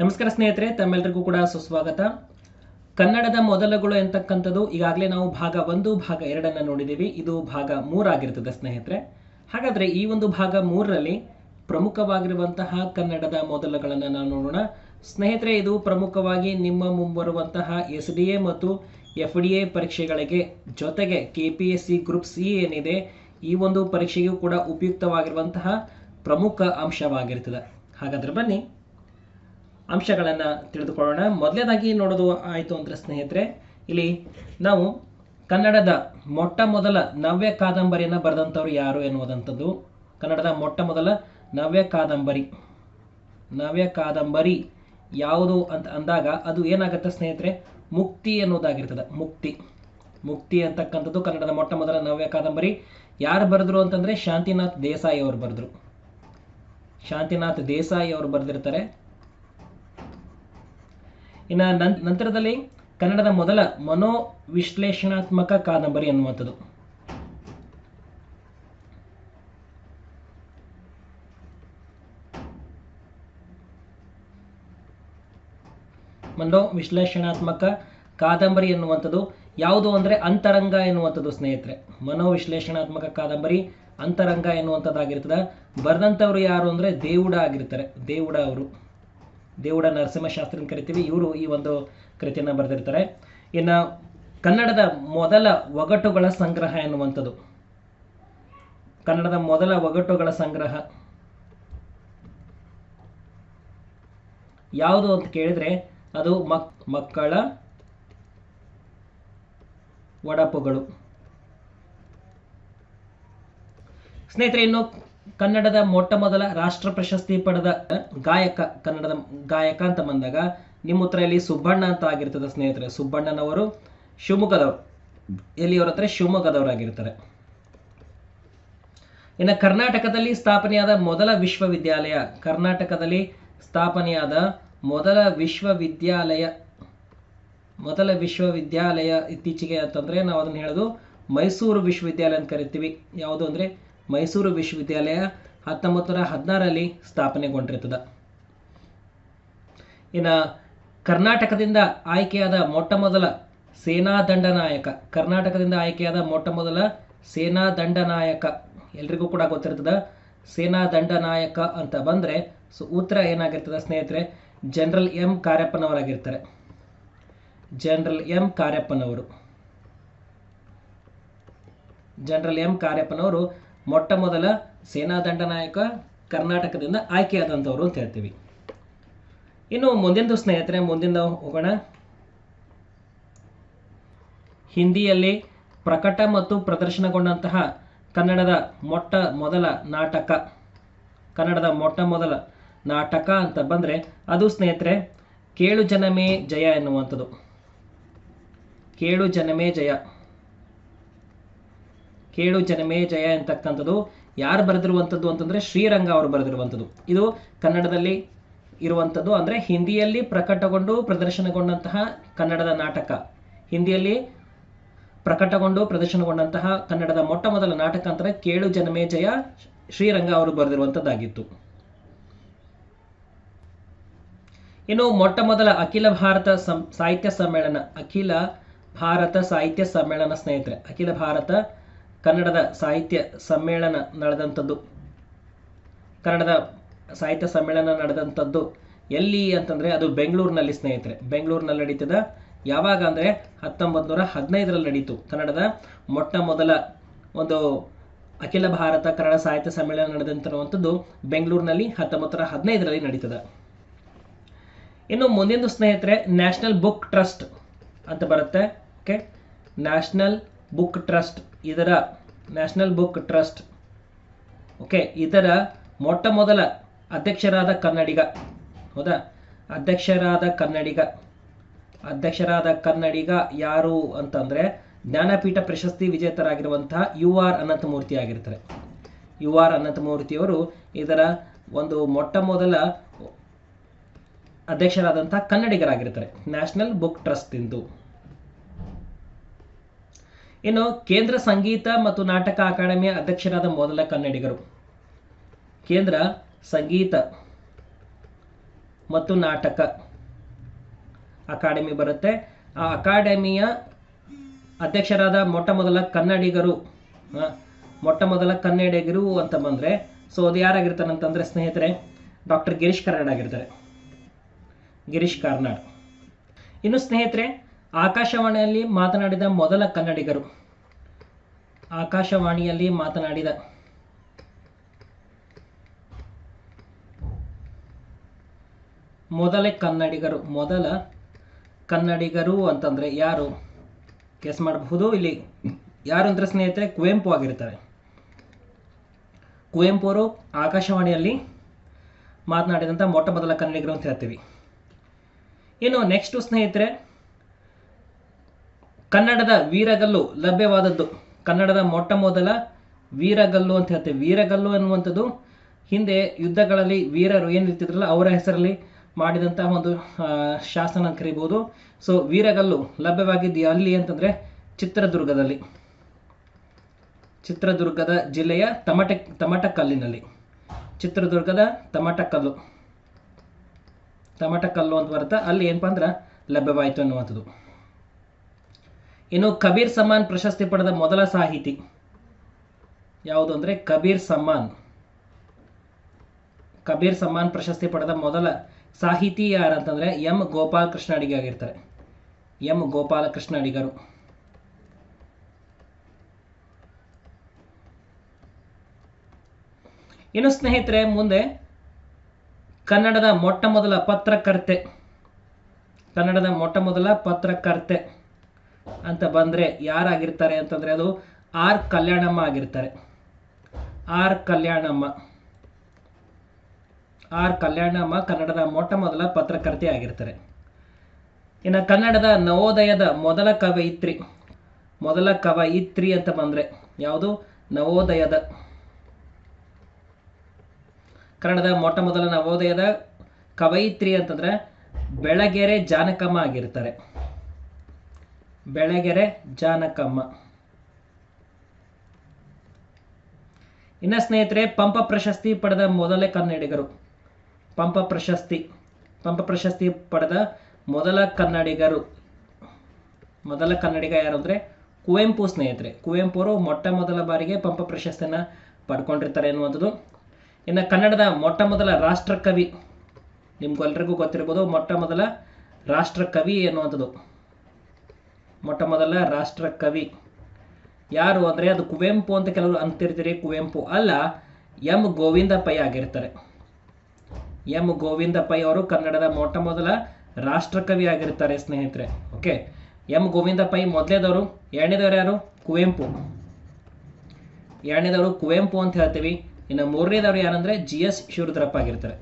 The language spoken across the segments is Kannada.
ನಮಸ್ಕಾರ ಸ್ನೇಹಿತರೆ ತಮ್ಮೆಲ್ಲರಿಗೂ ಕೂಡ ಸುಸ್ವಾಗತ. ಕನ್ನಡದ ಮೊದಲಗಳು ಎಂತಕ್ಕಂಥದ್ದು, ಈಗಾಗಲೇ ನಾವು ಭಾಗ ಒಂದು, ಭಾಗ ಎರಡನ್ನ ನೋಡಿದ್ದೀವಿ. ಇದು ಭಾಗ ಮೂರಾಗಿರ್ತದೆ ಸ್ನೇಹಿತರೆ. ಹಾಗಾದ್ರೆ ಈ ಒಂದು ಭಾಗ ಮೂರರಲ್ಲಿ ಪ್ರಮುಖವಾಗಿರುವಂತಹ ಕನ್ನಡದ ಮೊದಲಗಳನ್ನು ನಾವು ನೋಡೋಣ. ಸ್ನೇಹಿತರೆ, ಇದು ಪ್ರಮುಖವಾಗಿ ನಿಮ್ಮ ಮುಂಬರುವಂತಹ ಎಸ್ ಡಿ ಎ ಮತ್ತು ಎಫ್ ಡಿ ಎ ಪರೀಕ್ಷೆಗಳಿಗೆ ಜೊತೆಗೆ K P S C group C ಏನಿದೆ, ಈ ಒಂದು ಪರೀಕ್ಷೆಗೂ ಕೂಡ ಉಪಯುಕ್ತವಾಗಿರುವಂತಹ ಪ್ರಮುಖ ಅಂಶವಾಗಿರ್ತದೆ. ಹಾಗಾದ್ರೆ ಬನ್ನಿ. ಅಂಶಗಳನ್ನು ತಿಳಿದುಕೊಳ್ಳೋಣ. ಮೊದಲನೇದಾಗಿ ನೋಡೋದು ಆಯಿತು ಅಂದರೆ ಸ್ನೇಹಿತರೆ, ಇಲ್ಲಿ ನಾವು ಕನ್ನಡದ ಮೊಟ್ಟ ಮೊದಲ ನವ್ಯ ಕಾದಂಬರಿಯನ್ನು ಬರೆದಂಥವ್ರು ಯಾರು ಎನ್ನುವುದಂಥದ್ದು. ಕನ್ನಡದ ಮೊಟ್ಟ ಮೊದಲ ನವ್ಯ ಕಾದಂಬರಿ. ನವ್ಯ ಕಾದಂಬರಿ ಯಾವುದು ಅಂತ ಅಂದಾಗ ಅದು ಏನಾಗುತ್ತೆ ಸ್ನೇಹಿತರೆ, ಮುಕ್ತಿ ಎನ್ನುವುದಾಗಿರ್ತದೆ. ಮುಕ್ತಿ. ಮುಕ್ತಿ ಅಂತಕ್ಕಂಥದ್ದು ಕನ್ನಡದ ಮೊಟ್ಟ ಮೊದಲ ನವ್ಯ ಕಾದಂಬರಿ. ಯಾರು ಬರೆದ್ರು ಅಂತಂದ್ರೆ ಶಾಂತಿನಾಥ್ ದೇಸಾಯಿ ಅವರು ಬರೆದ್ರು. ಶಾಂತಿನಾಥ್ ದೇಸಾಯಿ ಅವರು ಬರೆದಿರ್ತಾರೆ. ಇನ್ನು ನನ್- ನಂತರದಲ್ಲಿ ಕನ್ನಡದ ಮೊದಲ ಮನೋವಿಶ್ಲೇಷಣಾತ್ಮಕ ಕಾದಂಬರಿ ಅನ್ನುವಂಥದ್ದು ಮನೋವಿಶ್ಲೇಷಣಾತ್ಮಕ ಕಾದಂಬರಿ ಎನ್ನುವಂಥದ್ದು ಯಾವುದು ಅಂದರೆ ಅಂತರಂಗ ಎನ್ನುವಂಥದ್ದು ಸ್ನೇಹಿತರೆ. ಮನೋವಿಶ್ಲೇಷಣಾತ್ಮಕ ಕಾದಂಬರಿ ಅಂತರಂಗ ಎನ್ನುವಂಥದ್ದಾಗಿರ್ತದೆ. ಬರೆದಂಥವ್ರು ಯಾರು ಅಂದರೆ ದೇವುಡ ಆಗಿರ್ತಾರೆ. ದೇವುಡ ಅವರು. ದೇವುಡ ನರಸಿಂಹಶಾಸ್ತ್ರಿ ಅಂತ ಕರಿತೀವಿ, ಇವರು ಈ ಒಂದು ಕೃತಿಯನ್ನು ಬರೆದಿರ್ತಾರೆ. ಇನ್ನ ಕನ್ನಡದ ಮೊದಲ ಒಗಟುಗಳ ಸಂಗ್ರಹ ಎನ್ನುವಂಥದ್ದು. ಕನ್ನಡದ ಮೊದಲ ಒಗಟುಗಳ ಸಂಗ್ರಹ. ಯಾವುದು ಅಂತ ಕೇಳಿದ್ರೆ, ಅದು ಮಕ್, ಮಕ್ಕಳ ಒಡಪುಗಳು. ಸ್ನೇಹಿತರೆ, ಇನ್ನು ಕನ್ನಡದ ಮೊಟ್ಟ ಮೊದಲ ರಾಷ್ಟ್ರ ಪ್ರಶಸ್ತಿ ಪಡೆದ ಗಾಯಕ, ಕನ್ನಡದ ಗಾಯಕ ಅಂತ ಬಂದಾಗ ನಿಮ್ಮ ಉತ್ತರ ಇಲ್ಲಿ ಸುಬ್ಬಣ್ಣ ಅಂತ ಆಗಿರ್ತದೆ ಸ್ನೇಹಿತರೆ. ಸುಬ್ಬಣ್ಣನವರು, ಶಿವಮೊಗ್ಗದವರು. ಎಲ್ಲಿಯವ್ರ ಹತ್ರ ಶಿವಮೊಗ್ಗದವರಾಗಿರ್ತಾರೆ ಇನ್ನು ಕರ್ನಾಟಕದಲ್ಲಿ ಸ್ಥಾಪನೆಯಾದ ಮೊದಲ ವಿಶ್ವವಿದ್ಯಾಲಯ, ಕರ್ನಾಟಕದಲ್ಲಿ ಸ್ಥಾಪನೆಯಾದ ಮೊದಲ ವಿಶ್ವವಿದ್ಯಾಲಯ ಮೊದಲ ವಿಶ್ವವಿದ್ಯಾಲಯ ಇತ್ತೀಚೆಗೆ ಅಂತಂದ್ರೆ ನಾವು ಅದನ್ನ ಹೇಳೋದು ಮೈಸೂರು ವಿಶ್ವವಿದ್ಯಾಲಯ ಅಂತ ಕರಿತೀವಿ. ಯಾವುದು ಅಂದ್ರೆ ಮೈಸೂರು ವಿಶ್ವವಿದ್ಯಾಲಯ ಹತ್ತೊಂಬತ್ತು ನೂರ ಹದಿನಾರರಲ್ಲಿ ಸ್ಥಾಪನೆಗೊಂಡಿರ್ತದೆ ಇನ್ನು ಕರ್ನಾಟಕದಿಂದ ಆಯ್ಕೆಯಾದ ಮೊಟ್ಟ ಮೊದಲ ಸೇನಾ ದಂಡನಾಯಕ ಕರ್ನಾಟಕದಿಂದ ಆಯ್ಕೆಯಾದ ಮೊಟ್ಟ ಮೊದಲ ಸೇನಾ ದಂಡನಾಯಕ ಎಲ್ರಿಗೂ ಕೂಡ ಗೊತ್ತಿರ್ತದ ಸೇನಾ ದಂಡನಾಯಕ ಅಂತ ಬಂದ್ರೆ, ಸೊ ಉತ್ತರ ಏನಾಗಿರ್ತದೆ ಸ್ನೇಹಿತರೆ? ಜನರಲ್ ಎಂ ಕಾರ್ಯಪ್ಪನವರಾಗಿರ್ತಾರೆ. ಜನರಲ್ ಎಂ ಕಾರ್ಯಪ್ಪನವರು. ಜನರಲ್ ಎಂ ಕಾರ್ಯಪ್ಪನವರು ಮೊಟ್ಟ ಮೊದಲ ಸೇನಾ ದಂಡನಾಯಕ ಕರ್ನಾಟಕದಿಂದ ಆಯ್ಕೆಯಾದಂಥವ್ರು ಅಂತ ಹೇಳ್ತೀವಿ. ಇನ್ನು ಮುಂದಿಂದು ಸ್ನೇಹಿತರೆ, ಮುಂದಿನ ಹೋಗೋಣ. ಹಿಂದಿಯಲ್ಲಿ ಪ್ರಕಟ ಮತ್ತು ಪ್ರದರ್ಶನಗೊಂಡಂತಹ ಕನ್ನಡದ ಮೊಟ್ಟ ಮೊದಲ ನಾಟಕ, ಕನ್ನಡದ ಮೊಟ್ಟ ಮೊದಲ ನಾಟಕ ಅಂತ ಬಂದರೆ ಅದು ಸ್ನೇಹಿತರೆ, ಕೇಳು ಜನಮೇ ಜಯ ಎನ್ನುವಂಥದ್ದು. ಕೇಳು ಜನಮೇ ಜಯ. ಕೇಳು ಜನಮೇ ಜಯ ಅಂತಕ್ಕಂಥದ್ದು. ಯಾರು ಬರೆದಿರುವಂಥದ್ದು ಅಂತಂದ್ರೆ ಶ್ರೀರಂಗ ಅವರು ಬರೆದಿರುವಂಥದ್ದು. ಇದು ಕನ್ನಡದಲ್ಲಿ ಇರುವಂಥದ್ದು ಅಂದ್ರೆ ಹಿಂದಿಯಲ್ಲಿ ಪ್ರಕಟಗೊಂಡು ಪ್ರದರ್ಶನಗೊಂಡಂತಹ ಕನ್ನಡದ ನಾಟಕ. ಹಿಂದಿಯಲ್ಲಿ ಪ್ರಕಟಗೊಂಡು ಪ್ರದರ್ಶನಗೊಂಡಂತಹ ಕನ್ನಡದ ಮೊಟ್ಟ ಮೊದಲ ನಾಟಕ ಅಂತಾರೆ ಕೇಳು ಜನಮೇ ಜಯ ಶ್ರೀರಂಗ ಅವರು ಬರೆದಿರುವಂಥದ್ದಾಗಿತ್ತು. ಇನ್ನು ಮೊಟ್ಟ ಮೊದಲ ಅಖಿಲ ಭಾರತ ಸಾಹಿತ್ಯ ಸಮ್ಮೇಳನ, ಅಖಿಲ ಭಾರತ ಸಾಹಿತ್ಯ ಸಮ್ಮೇಳನ ಸ್ನೇಹಿತರೆ, ಅಖಿಲ ಭಾರತ ಕನ್ನಡದ ಸಾಹಿತ್ಯ ಸಮ್ಮೇಳನ ನಡೆದಂಥದ್ದು. ಕನ್ನಡದ ಸಾಹಿತ್ಯ ಸಮ್ಮೇಳನ ನಡೆದಂಥದ್ದು ಎಲ್ಲಿ ಅಂತಂದರೆ ಅದು ಬೆಂಗಳೂರಿನಲ್ಲಿ ಸ್ನೇಹಿತರೆ. ಬೆಂಗಳೂರಿನಲ್ಲಿ ನಡೀತದ. ಯಾವಾಗ ಅಂದರೆ ಹತ್ತೊಂಬತ್ತು ನೂರ ಹದಿನೈದರಲ್ಲಿ ನಡೀತು. ಕನ್ನಡದ ಮೊಟ್ಟ ಮೊದಲ ಒಂದು ಅಖಿಲ ಭಾರತ ಕನ್ನಡ ಸಾಹಿತ್ಯ ಸಮ್ಮೇಳನ ನಡೆದಂತಿರುವಂಥದ್ದು ಬೆಂಗಳೂರಿನಲ್ಲಿ ಹತ್ತೊಂಬತ್ತು ನೂರ ಹದಿನೈದರಲ್ಲಿ ನಡೀತದೆ. ಇನ್ನು ಮುಂದಿನ ಸ್ನೇಹಿತರೆ ನ್ಯಾಷನಲ್ ಬುಕ್ ಟ್ರಸ್ಟ್ ಅಂತ ಬರುತ್ತೆ. ಓಕೆ ನ್ಯಾಷನಲ್ ಬುಕ್ ಟ್ರಸ್ಟ್ ಇದರ ನ್ಯಾಷನಲ್ ಬುಕ್ ಟ್ರಸ್ಟ್ ಓಕೆ ಇದರ ಮೊಟ್ಟ ಮೊದಲ ಅಧ್ಯಕ್ಷರಾದ ಕನ್ನಡಿಗ. ಹೌದಾ? ಅಧ್ಯಕ್ಷರಾದ ಕನ್ನಡಿಗ. ಅಧ್ಯಕ್ಷರಾದ ಕನ್ನಡಿಗ ಯಾರು ಅಂತಂದ್ರೆ ಜ್ಞಾನಪೀಠ ಪ್ರಶಸ್ತಿ ವಿಜೇತರಾಗಿರುವಂತಹ ಯು ಆರ್ ಅನಂತಮೂರ್ತಿ ಆಗಿರ್ತಾರೆ. ಯು ಆರ್ ಅನಂತಮೂರ್ತಿಯವರು ಇದರ ಒಂದು ಮೊಟ್ಟ ಮೊದಲ ಅಧ್ಯಕ್ಷರಾದಂಥ ಕನ್ನಡಿಗರಾಗಿರ್ತಾರೆ. ನ್ಯಾಷನಲ್ ಬುಕ್ ಟ್ರಸ್ಟ್ ಇಂದು. ಇನ್ನು ಕೇಂದ್ರ ಸಂಗೀತ ಮತ್ತು ನಾಟಕ ಅಕಾಡೆಮಿಯ ಅಧ್ಯಕ್ಷರಾದ ಮೊದಲ ಕನ್ನಡಿಗರು. ಕೇಂದ್ರ ಸಂಗೀತ ಮತ್ತು ನಾಟಕ ಅಕಾಡೆಮಿ ಬರುತ್ತೆ. ಆ ಅಕಾಡೆಮಿಯ ಅಧ್ಯಕ್ಷರಾದ ಮೊಟ್ಟ ಮೊದಲ ಕನ್ನಡಿಗರು ಮೊಟ್ಟ ಮೊದಲ ಕನ್ನಡಿಗರು ಅಂತ ಬಂದರೆ, ಸೊ ಅದು ಯಾರಾಗಿರ್ತಾರೆ ಅಂತಂದರೆ ಸ್ನೇಹಿತರೆ, ಡಾಕ್ಟರ್ ಗಿರೀಶ್ ಕಾರ್ನಾಡ್ ಆಗಿರ್ತಾರೆ. ಗಿರೀಶ್ ಕಾರ್ನಾಡ್. ಇನ್ನು ಸ್ನೇಹಿತರೆ ಆಕಾಶವಾಣಿಯಲ್ಲಿ ಮಾತನಾಡಿದ ಮೊದಲ ಕನ್ನಡಿಗರು. ಆಕಾಶವಾಣಿಯಲ್ಲಿ ಮಾತನಾಡಿದ ಮೊದಲ ಕನ್ನಡಿಗರು. ಮೊದಲ ಕನ್ನಡಿಗರು ಅಂತಂದ್ರೆ ಯಾರು? ಕೆಸ್ ಮಾಡಬಹುದು. ಇಲ್ಲಿ ಯಾರು ಅಂದ್ರೆ ಸ್ನೇಹಿತರೆ, ಕುವೆಂಪು ಆಗಿರ್ತಾರೆ. ಕುವೆಂಪು ಅವರು ಆಕಾಶವಾಣಿಯಲ್ಲಿ ಮಾತನಾಡಿದಂಥ ಮೊಟ್ಟ ಮೊದಲ ಕನ್ನಡಿಗರು ಅಂತ ಹೇಳ್ತೀವಿ. ಇನ್ನು ನೆಕ್ಸ್ಟ್ ಸ್ನೇಹಿತರೆ ಕನ್ನಡದ ವೀರಗಲ್ಲು ಲಭ್ಯವಾದದ್ದು. ಕನ್ನಡದ ಮೊಟ್ಟ ಮೊದಲ ವೀರಗಲ್ಲು ಅಂತ ಹೇಳ್ತೇವೆ. ವೀರಗಲ್ಲು ಅನ್ನುವಂಥದ್ದು ಹಿಂದೆ ಯುದ್ಧಗಳಲ್ಲಿ ವೀರರು ಏನು ಇರ್ತಿದ್ರಲ್ಲ, ಅವರ ಹೆಸರಲ್ಲಿ ಮಾಡಿದಂತಹ ಒಂದು ಶಾಸನ ಅಂತ ಕರಿಬಹುದು. ಸೊ ವೀರಗಲ್ಲು ಲಭ್ಯವಾಗಿದ್ದು ಅಲ್ಲಿ ಅಂತಂದ್ರೆ ಚಿತ್ರದುರ್ಗದಲ್ಲಿ. ಚಿತ್ರದುರ್ಗದ ಜಿಲ್ಲೆಯ ತಮಟೆ, ತಮಟಕಲ್ಲಿನಲ್ಲಿ. ಚಿತ್ರದುರ್ಗದ ತಮಟಕಲ್ಲು. ತಮಟಕಲ್ಲು ಅಂತ ಬರುತ್ತೆ, ಅಲ್ಲಿ ಏನಪ್ಪಾ ಅಂದ್ರೆ ಲಭ್ಯವಾಯಿತು ಅನ್ನುವಂಥದ್ದು. ಇನ್ನು ಕಬೀರ್ ಸಮ್ಮಾನ್ ಪ್ರಶಸ್ತಿ ಪಡೆದ ಮೊದಲ ಸಾಹಿತಿ ಯಾವುದು ಅಂದ್ರೆ ಕಬೀರ್ ಸಮ್ಮಾನ್. ಕಬೀರ್ ಸಮ್ಮಾನ್ ಪ್ರಶಸ್ತಿ ಪಡೆದ ಮೊದಲ ಸಾಹಿತಿ ಯಾರಂತಂದ್ರೆ ಎಂ ಗೋಪಾಲ ಕೃಷ್ಣ ಅಡಿಗ ಆಗಿರ್ತಾರೆ. ಎಂ ಗೋಪಾಲ ಕೃಷ್ಣ ಅಡಿಗರು. ಇನ್ನು ಸ್ನೇಹಿತರೆ ಮುಂದೆ ಕನ್ನಡದ ಮೊಟ್ಟ ಮೊದಲ ಪತ್ರಕರ್ತೆ. ಕನ್ನಡದ ಮೊಟ್ಟ ಮೊದಲ ಪತ್ರಕರ್ತೆ. ಅಂತ ಬಂದ್ರೆ ಯಾರಾಗಿರ್ತಾರೆ ಅಂತಂದ್ರೆ ಅದು ಆರ್ ಕಲ್ಯಾಣಮ್ಮ ಆಗಿರ್ತಾರೆ. ಆರ್ ಕಲ್ಯಾಣಮ್ಮ. ಆರ್ ಕಲ್ಯಾಣಮ್ಮ ಕನ್ನಡದ ಮೊಟ್ಟ ಮೊದಲ ಪತ್ರಕರ್ತೆ ಆಗಿರ್ತಾರೆ. ಇನ್ನು ಕನ್ನಡದ ನವೋದಯದ ಮೊದಲ ಕವಯಿತ್ರಿ. ಮೊದಲ ಕವಯಿತ್ರಿ ಅಂತ ಬಂದ್ರೆ ಯಾವುದು? ನವೋದಯದ. ಕನ್ನಡದ ಮೊಟ್ಟ ಮೊದಲ ನವೋದಯದ ಕವಯಿತ್ರಿ ಅಂತಂದ್ರೆ ಬೆಳಗೆರೆ ಜಾನಕಮ್ಮ ಆಗಿರ್ತಾರೆ. ಬೆಳಗೆರೆ ಜಾನಕಮ್ಮ. ಇನ್ನ ಸ್ನೇಹಿತರೆ, ಪಂಪ ಪ್ರಶಸ್ತಿ ಪಡೆದ ಮೊದಲ ಕನ್ನಡಿಗರು. ಪಂಪ ಪ್ರಶಸ್ತಿ ಪಂಪ ಪ್ರಶಸ್ತಿ ಪಡೆದ ಮೊದಲ ಕನ್ನಡಿಗರು. ಮೊದಲ ಕನ್ನಡಿಗ ಯಾರು ಅಂದ್ರೆ ಕುವೆಂಪು ಸ್ನೇಹಿತರೆ. ಕುವೆಂಪು ಅವರು ಮೊಟ್ಟ ಮೊದಲ ಬಾರಿಗೆ ಪಂಪ ಪ್ರಶಸ್ತಿಯನ್ನ ಪಡ್ಕೊಂಡಿರ್ತಾರೆ ಎನ್ನುವಂಥದ್ದು. ಇನ್ನು ಕನ್ನಡದ ಮೊಟ್ಟ ಮೊದಲ ರಾಷ್ಟ್ರಕವಿ, ನಿಮ್ಗೆಲ್ರಿಗೂ ಗೊತ್ತಿರ್ಬೋದು, ಮೊಟ್ಟ ಮೊದಲ ರಾಷ್ಟ್ರಕವಿ ಎನ್ನುವಂಥದ್ದು. ಮೊಟ್ಟ ಮೊದಲ ರಾಷ್ಟ್ರ ಕವಿ. ಯಾರು ಅಂದರೆ ಅದು ಕುವೆಂಪು ಅಂತ ಕೆಲವರು ಅಂತಿರ್ತೀರಿ. ಕುವೆಂಪು ಅಲ್ಲ, ಎಂ ಗೋವಿಂದ ಪೈ ಆಗಿರ್ತಾರೆ. ಎಂ ಗೋವಿಂದ ಪೈ ಅವರು ಕನ್ನಡದ ಮೊಟ್ಟ ಮೊದಲ ರಾಷ್ಟ್ರಕವಿ ಆಗಿರ್ತಾರೆ ಸ್ನೇಹಿತರೆ. ಓಕೆ ಎಂ ಗೋವಿಂದ ಪೈ ಮೊದಲೇದವರು? ಎರಡನೇದವರು ಯಾರು? ಕುವೆಂಪು. ಎರಡನೇದವರು ಕುವೆಂಪು ಅಂತ ಹೇಳ್ತೀವಿ. ಇನ್ನು ಮೂರನೇದವರು ಯಾರಂದ್ರೆ ಜಿ ಎಸ್ ಶಿವರುದ್ರಪ್ಪ ಆಗಿರ್ತಾರೆ.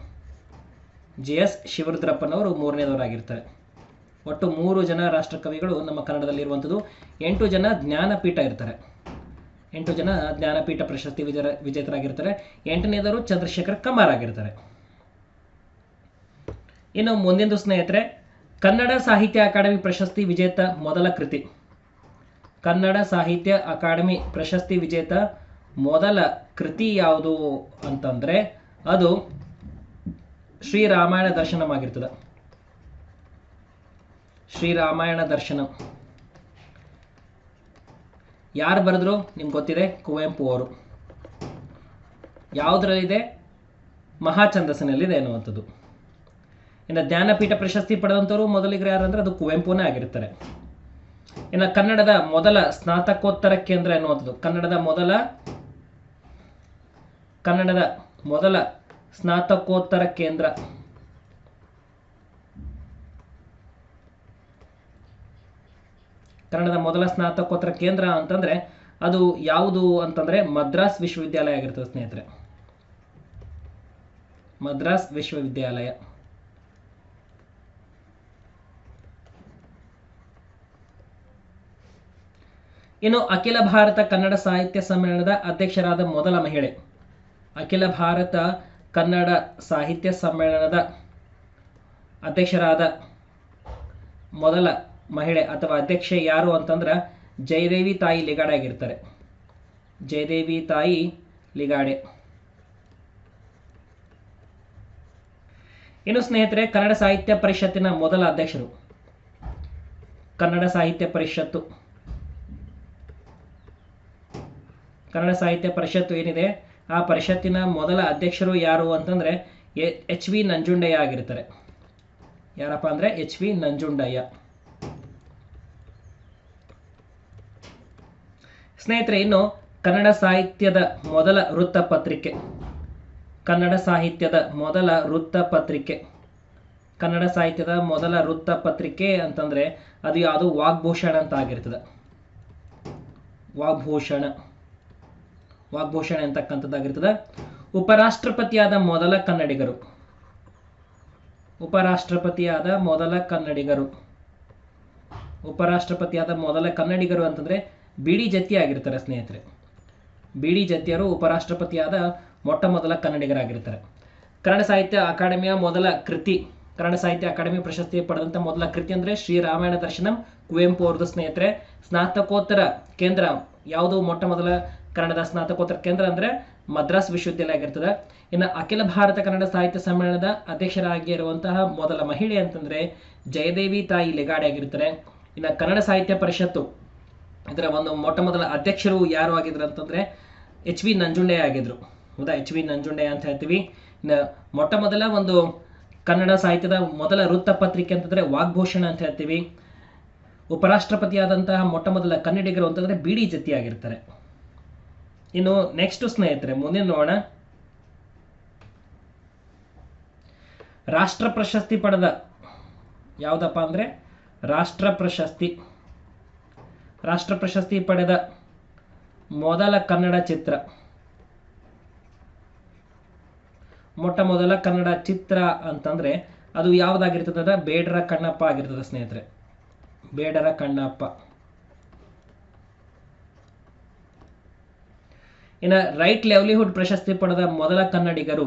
ಜಿ ಎಸ್ ಶಿವರುದ್ರಪ್ಪನವರು ಮೂರನೇದವರಾಗಿರ್ತಾರೆ. ಒಟ್ಟು ಮೂರು ಜನ ರಾಷ್ಟ್ರಕವಿಗಳು ನಮ್ಮ ಕನ್ನಡದಲ್ಲಿ ಇರುವಂಥದ್ದು ಎಂಟು ಜನ ಜ್ಞಾನಪೀಠ ಇರ್ತಾರೆ. ಎಂಟು ಜನ ಜ್ಞಾನಪೀಠ ಪ್ರಶಸ್ತಿ ವಿಜಯ ವಿಜೇತರಾಗಿರ್ತಾರೆ. ಎಂಟನೇದವರು ಚಂದ್ರಶೇಖರ್ ಕಮಾರ್ ಆಗಿರ್ತಾರೆ. ಇನ್ನು ಮುಂದಿನ ಸ್ನೇಹಿತರೆ, ಕನ್ನಡ ಸಾಹಿತ್ಯ ಅಕಾಡೆಮಿ ಪ್ರಶಸ್ತಿ ವಿಜೇತ ಮೊದಲ ಕೃತಿ. ಕನ್ನಡ ಸಾಹಿತ್ಯ ಅಕಾಡೆಮಿ ಪ್ರಶಸ್ತಿ ವಿಜೇತ ಮೊದಲ ಕೃತಿ ಯಾವುದು ಅಂತಂದ್ರೆ ಅದು ಶ್ರೀರಾಮಾಯಣ ದರ್ಶನಂ ಆಗಿರ್ತದೆ ಶ್ರೀರಾಮಾಯಣ ದರ್ಶನಂ. ಯಾರು ಬರೆದ್ರು ನಿಮ್ಗೆ ಗೊತ್ತಿದೆ? ಕುವೆಂಪು ಅವರು. ಯಾವುದರಲ್ಲಿದೆ? ಮಹಾಛಂದಸ್ಸಿನಲ್ಲಿದೆ ಅನ್ನುವಂಥದ್ದು. ಇನ್ನು ಜ್ಞಾನಪೀಠ ಪ್ರಶಸ್ತಿ ಪಡೆದಂಥವ್ರು ಮೊದಲಿಗರು ಯಾರಂದ್ರೆ ಅದು ಕುವೆಂಪುನೇ ಆಗಿರ್ತಾರೆ. ಇನ್ನು ಕನ್ನಡದ ಮೊದಲ ಸ್ನಾತಕೋತ್ತರ ಕೇಂದ್ರ ಎನ್ನುವಂಥದ್ದು. ಕನ್ನಡದ ಮೊದಲ ಕನ್ನಡದ ಮೊದಲ ಸ್ನಾತಕೋತ್ತರ ಕೇಂದ್ರ ಕನ್ನಡದ ಮೊದಲ ಸ್ನಾತಕೋತ್ತರ ಕೇಂದ್ರ ಅಂತಂದ್ರೆ ಅದು ಯಾವುದು ಅಂತಂದ್ರೆ ಮದ್ರಾಸ್ ವಿಶ್ವವಿದ್ಯಾಲಯ ಆಗಿರ್ತದೆ ಸ್ನೇಹಿತರೆ. ಮದ್ರಾಸ್ ವಿಶ್ವವಿದ್ಯಾಲಯ. ಇನ್ನು ಅಖಿಲ ಭಾರತ ಕನ್ನಡ ಸಾಹಿತ್ಯ ಸಮ್ಮೇಳನದ ಅಧ್ಯಕ್ಷರಾದ ಮೊದಲ ಮಹಿಳೆ. ಅಖಿಲ ಭಾರತ ಕನ್ನಡ ಸಾಹಿತ್ಯ ಸಮ್ಮೇಳನದ ಅಧ್ಯಕ್ಷರಾದ ಮೊದಲ ಮಹಿಳೆ ಅಥವಾ ಅಧ್ಯಕ್ಷೆ ಯಾರು ಅಂತಂದ್ರೆ ಜಯದೇವಿ ತಾಯಿ ಲಿಗಾಡೆ ಆಗಿರ್ತಾರೆ. ಜಯದೇವಿ ತಾಯಿ ಲಿಗಾಡೆ. ಇನ್ನು ಸ್ನೇಹಿತರೆ, ಕನ್ನಡ ಸಾಹಿತ್ಯ ಪರಿಷತ್ತಿನ ಮೊದಲ ಅಧ್ಯಕ್ಷರು. ಕನ್ನಡ ಸಾಹಿತ್ಯ ಪರಿಷತ್ತು. ಕನ್ನಡ ಸಾಹಿತ್ಯ ಪರಿಷತ್ತು ಏನಿದೆ? ಆ ಪರಿಷತ್ತಿನ ಮೊದಲ ಅಧ್ಯಕ್ಷರು ಯಾರು ಅಂತಂದ್ರೆ ಎಚ್ ವಿ ನಂಜುಂಡಯ್ಯ ಆಗಿರ್ತಾರೆ. ಯಾರಪ್ಪ ಅಂದ್ರೆ ಎಚ್ ವಿ ನಂಜುಂಡಯ್ಯ. ಸ್ನೇಹಿತರೆ, ಇನ್ನು ಕನ್ನಡ ಸಾಹಿತ್ಯದ ಮೊದಲ ವೃತ್ತಪತ್ರಿಕೆ ಕನ್ನಡ ಸಾಹಿತ್ಯದ ಮೊದಲ ವೃತ್ತಪತ್ರಿಕೆ ಕನ್ನಡ ಸಾಹಿತ್ಯದ ಮೊದಲ ವೃತ್ತಪತ್ರಿಕೆ ಅಂತಂದ್ರೆ ಅದು ಯಾವುದು ವಾಗ್ಭೂಷಣ ಅಂತ ಆಗಿರ್ತದೆ. ವಾಗ್ಭೂಷಣ. ವಾಗ್ಭೂಷಣ ಅಂತಕ್ಕಂಥದ್ದಾಗಿರ್ತದೆ. ಉಪರಾಷ್ಟ್ರಪತಿಯಾದ ಮೊದಲ ಕನ್ನಡಿಗರು. ಉಪರಾಷ್ಟ್ರಪತಿಯಾದ ಮೊದಲ ಕನ್ನಡಿಗರು. ಉಪರಾಷ್ಟ್ರಪತಿಯಾದ ಮೊದಲ ಕನ್ನಡಿಗರು ಅಂತಂದ್ರೆ ಬಿ ಡಿ ಜತ್ತಿ ಆಗಿರ್ತಾರೆ ಸ್ನೇಹಿತರೆ ಬಿಡಿ ಜತ್ತಿಯರು ಉಪರಾಷ್ಟ್ರಪತಿಯಾದ ಮೊಟ್ಟ ಮೊದಲ ಕನ್ನಡಿಗರಾಗಿರ್ತಾರೆ. ಕನ್ನಡ ಸಾಹಿತ್ಯ ಅಕಾಡೆಮಿಯ ಮೊದಲ ಕೃತಿ, ಕನ್ನಡ ಸಾಹಿತ್ಯ ಅಕಾಡೆಮಿ ಪ್ರಶಸ್ತಿ ಪಡೆದಂತ ಮೊದಲ ಕೃತಿ ಅಂದ್ರೆ ಶ್ರೀರಾಮಾಯಣ ದರ್ಶನಂ ಕುವೆಂಪು ಅವ್ರದ್ದು ಸ್ನೇಹಿತರೆ. ಸ್ನಾತಕೋತ್ತರ ಕೇಂದ್ರ ಯಾವುದು ಮೊಟ್ಟ ಮೊದಲ ಕನ್ನಡದ ಸ್ನಾತಕೋತ್ತರ ಕೇಂದ್ರ ಅಂದ್ರೆ ಮದ್ರಾಸ್ ವಿಶ್ವವಿದ್ಯಾಲಯ ಆಗಿರ್ತದೆ ಇನ್ನು ಅಖಿಲ ಭಾರತ ಕನ್ನಡ ಸಾಹಿತ್ಯ ಸಮ್ಮೇಳನದ ಅಧ್ಯಕ್ಷರಾಗಿರುವಂತಹ ಮೊದಲ ಮಹಿಳೆ ಅಂತಂದ್ರೆ ಜಯದೇವಿ ತಾಯಿ ಲೆಗಾಡೆ ಆಗಿರ್ತಾರೆ. ಇನ್ನು ಕನ್ನಡ ಸಾಹಿತ್ಯ ಪರಿಷತ್ತು ಇದರ ಒಂದು ಮೊಟ್ಟ ಮೊದಲ ಅಧ್ಯಕ್ಷರು ಯಾರು ಆಗಿದ್ರು ಅಂತಂದ್ರೆ ಎಚ್ ವಿ ನಂಜುಂಡೆ ಆಗಿದ್ರು. ಹೌದಾ? ಎಚ್ ವಿ ನಂಜುಂಡೆ ಅಂತ ಹೇಳ್ತೀವಿ. ಮೊಟ್ಟ ಮೊದಲ ಒಂದು ಕನ್ನಡ ಸಾಹಿತ್ಯದ ಮೊದಲ ವೃತ್ತಪತ್ರಿಕೆ ಅಂತಂದ್ರೆ ವಾಗ್ಭೂಷಣ ಅಂತ ಹೇಳ್ತೀವಿ. ಉಪರಾಷ್ಟ್ರಪತಿಯಾದಂತಹ ಮೊಟ್ಟ ಮೊದಲ ಕನ್ನಡಿಗರು ಅಂತಂದ್ರೆ ಬಿ ಡಿ ಜತಿ ಆಗಿರ್ತಾರೆ. ಇನ್ನು ನೆಕ್ಸ್ಟ್ ಸ್ನೇಹಿತರೆ, ಮುಂದಿನ ನೋಡೋಣ. ರಾಷ್ಟ್ರ ಪ್ರಶಸ್ತಿ ಪಡೆದ ಯಾವುದಪ್ಪ ಅಂದ್ರೆ ರಾಷ್ಟ್ರ ಪ್ರಶಸ್ತಿ. ರಾಷ್ಟ್ರ ಪ್ರಶಸ್ತಿ ಪಡೆದ ಮೊದಲ ಕನ್ನಡ ಚಿತ್ರ. ಮೊಟ್ಟ ಮೊದಲ ಕನ್ನಡ ಚಿತ್ರ ಅಂತಂದ್ರೆ ಅದು ಯಾವುದಾಗಿರ್ತದ ಬೇಡರ ಕಣ್ಣಪ್ಪ ಆಗಿರ್ತದೆ ಸ್ನೇಹಿತರೆ. ಬೇಡರ ಕಣ್ಣಪ್ಪ. ಇನ್ನ ರೈಟ್ ಲೆವ್ಲಿಹುಡ್ ಪ್ರಶಸ್ತಿ ಪಡೆದ ಮೊದಲ ಕನ್ನಡಿಗರು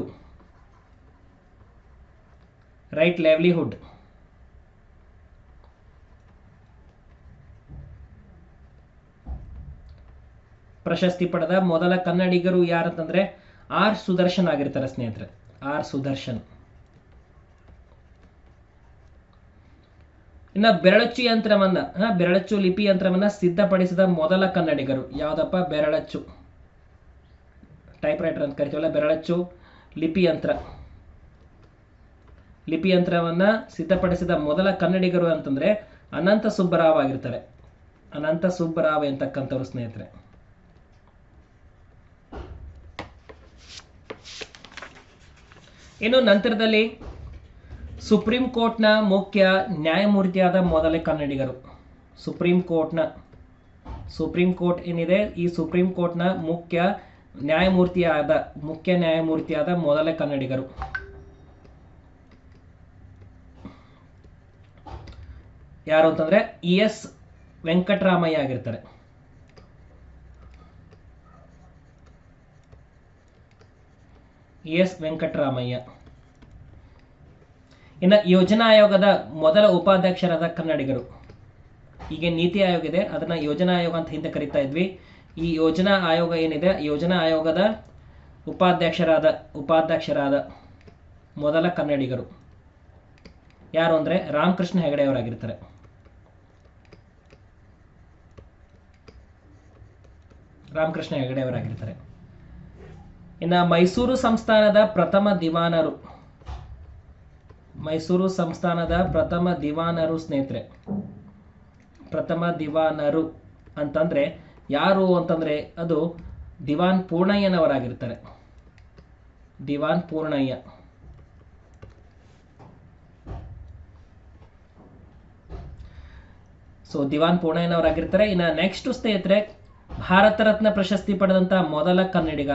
ರೈಟ್ ಲೆವ್ಲಿಹುಡ್. ಪ್ರಶಸ್ತಿ ಪಡೆದ ಮೊದಲ ಕನ್ನಡಿಗರು ಯಾರಂತಂದ್ರೆ ಆರ್ ಸುದರ್ಶನ್ ಆಗಿರ್ತಾರೆ ಸ್ನೇಹಿತರೆ. ಆರ್ ಸುದರ್ಶನ್. ಇನ್ನ ಬೆರಳಚ್ಚು ಯಂತ್ರವನ್ನ, ಹಾ, ಬೆರಳಚ್ಚು ಲಿಪಿ ಯಂತ್ರವನ್ನ ಸಿದ್ಧಪಡಿಸಿದ ಮೊದಲ ಕನ್ನಡಿಗರು ಯಾವ್ದಪ್ಪ? ಬೆರಳಚ್ಚು. ಟೈಪ್ ರೈಟರ್ ಅಂತ ಕರಿತೀವಲ್ಲ, ಬೆರಳಚ್ಚು ಲಿಪಿ ಯಂತ್ರ. ಲಿಪಿ ಯಂತ್ರವನ್ನ ಸಿದ್ಧಪಡಿಸಿದ ಮೊದಲ ಕನ್ನಡಿಗರು ಅಂತಂದ್ರೆ ಅನಂತ ಸುಬ್ಬರಾವ್ ಆಗಿರ್ತಾರೆ. ಅನಂತ ಸುಬ್ಬರಾವ್ ಎಂತಕ್ಕಂಥವ್ರು ಸ್ನೇಹಿತರೆ. ಇನ್ನು ನಂತರದಲ್ಲಿ ಸುಪ್ರೀಂ ಕೋರ್ಟ್ನ ಮುಖ್ಯ ನ್ಯಾಯಮೂರ್ತಿಯಾದ ಮೊದಲ ಕನ್ನಡಿಗರು. ಸುಪ್ರೀಂ ಕೋರ್ಟ್ನ, ಸುಪ್ರೀಂ ಕೋರ್ಟ್ ಏನಿದೆ? ಈ ಸುಪ್ರೀಂ ಕೋರ್ಟ್ನ ಮುಖ್ಯ ನ್ಯಾಯಮೂರ್ತಿಯಾದ ಮುಖ್ಯ ನ್ಯಾಯಮೂರ್ತಿಯಾದ ಮೊದಲ ಕನ್ನಡಿಗರು. ಯಾರು ಅಂತಂದ್ರೆ ಇ ಎಸ್ ವೆಂಕಟರಾಮಯ್ಯ ಆಗಿರ್ತಾರೆ. ಎಸ್ ವೆಂಕಟರಾಮಯ್ಯ. ಇನ್ನು ಯೋಜನಾ ಆಯೋಗದ ಮೊದಲ ಉಪಾಧ್ಯಕ್ಷರಾದ ಕನ್ನಡಿಗರು. ಈಗ ನೀತಿ ಆಯೋಗ ಇದೆ, ಅದನ್ನ ಯೋಜನಾ ಆಯೋಗ ಅಂತ ಹಿಂದೆ ಕರಿತಾ ಇದ್ವಿ. ಈ ಯೋಜನಾ ಆಯೋಗ ಏನಿದೆ, ಯೋಜನಾ ಆಯೋಗದ ಉಪಾಧ್ಯಕ್ಷರಾದ ಉಪಾಧ್ಯಕ್ಷರಾದ ಮೊದಲ ಕನ್ನಡಿಗರು. ಯಾರು ಅಂದ್ರೆ ರಾಮಕೃಷ್ಣ ಹೆಗಡೆ ಅವರಾಗಿರ್ತಾರೆ. ರಾಮಕೃಷ್ಣ ಹೆಗಡೆ ಅವರಾಗಿರ್ತಾರೆ. ಇನ್ನು ಮೈಸೂರು ಸಂಸ್ಥಾನದ ಪ್ರಥಮ ದಿವಾನರು. ಮೈಸೂರು ಸಂಸ್ಥಾನದ ಪ್ರಥಮ ದಿವಾನರು ಸ್ನೇಹಿತರೆ. ಪ್ರಥಮ ದಿವಾನರು ಅಂತಂದ್ರೆ ಯಾರು ಅಂತಂದ್ರೆ ಅದು ದಿವಾನ್ ಪೂರ್ಣಯ್ಯನವರಾಗಿರ್ತಾರೆ. ದಿವಾನ್ ಪೂರ್ಣಯ್ಯ. ಸೊ ದಿವಾನ್ ಪೂರ್ಣಯ್ಯನವರಾಗಿರ್ತಾರೆ. ಇನ್ನು ನೆಕ್ಸ್ಟ್ ಸ್ನೇಹಿತರೆ, ಭಾರತ ರತ್ನ ಪ್ರಶಸ್ತಿ ಪಡೆದಂತ ಮೊದಲ ಕನ್ನಡಿಗ.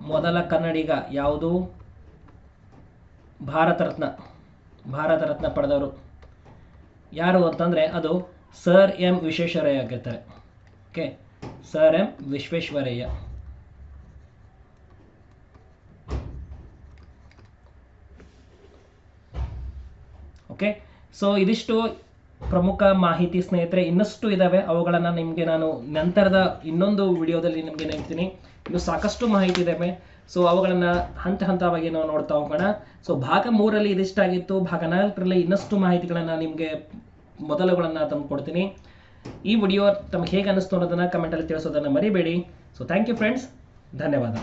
ಮೊದಲ ಕನ್ನಡಿಗ ಯಾವುದು? ಭಾರತ ರತ್ನ. ಭಾರತ ರತ್ನ ಪಡೆದವರು. ಯಾರು ಅಂತಂದ್ರೆ ಅದು ಸರ್ ಎಂ ವಿಶ್ವೇಶ್ವರಯ್ಯ ಆಗಿರ್ತಾರೆ. Okay sir M Visvesvaraya. Okay so ಇದಿಷ್ಟು ಪ್ರಮುಖ ಮಾಹಿತಿ ಸ್ನೇಹಿತರೆ. ಇನ್ನಷ್ಟು ಇದಾವೆ. ಅವುಗಳನ್ನು ನಿಮಗೆ ನಾನು ನಂತರದ ಇನ್ನೊಂದು ವಿಡಿಯೋದಲ್ಲಿ ನಿಮಗೆ ಹೇಳ್ತೀನಿ ಇನ್ನು ಸಾಕಷ್ಟು ಮಾಹಿತಿ ಇದೆ ಸೊ ಅವುಗಳನ್ನ ಹಂತ ಹಂತವಾಗಿ ನಾವು ನೋಡ್ತಾ ಹೋಗೋಣ. ಸೊ ಭಾಗ ಮೂರಲ್ಲಿ ಇದಿಷ್ಟಾಗಿತ್ತು ಭಾಗ ನಾಲ್ಕರಲ್ಲಿ ಇನ್ನಷ್ಟು ಮಾಹಿತಿಗಳನ್ನು ನಿಮಗೆ ಮೊದಲುಗಳನ್ನು ತಂದುಕೊಡ್ತೀನಿ ಈ ವಿಡಿಯೋ ತಮ್ಗೆ ಹೇಗೆ ಅನ್ನಿಸ್ತು ಅನ್ನೋದನ್ನು ಕಮೆಂಟಲ್ಲಿ ತಿಳಿಸೋದನ್ನ ಮರಿಬೇಡಿ. ಸೊ ಥ್ಯಾಂಕ್ ಯು ಫ್ರೆಂಡ್ಸ್ ಧನ್ಯವಾದ.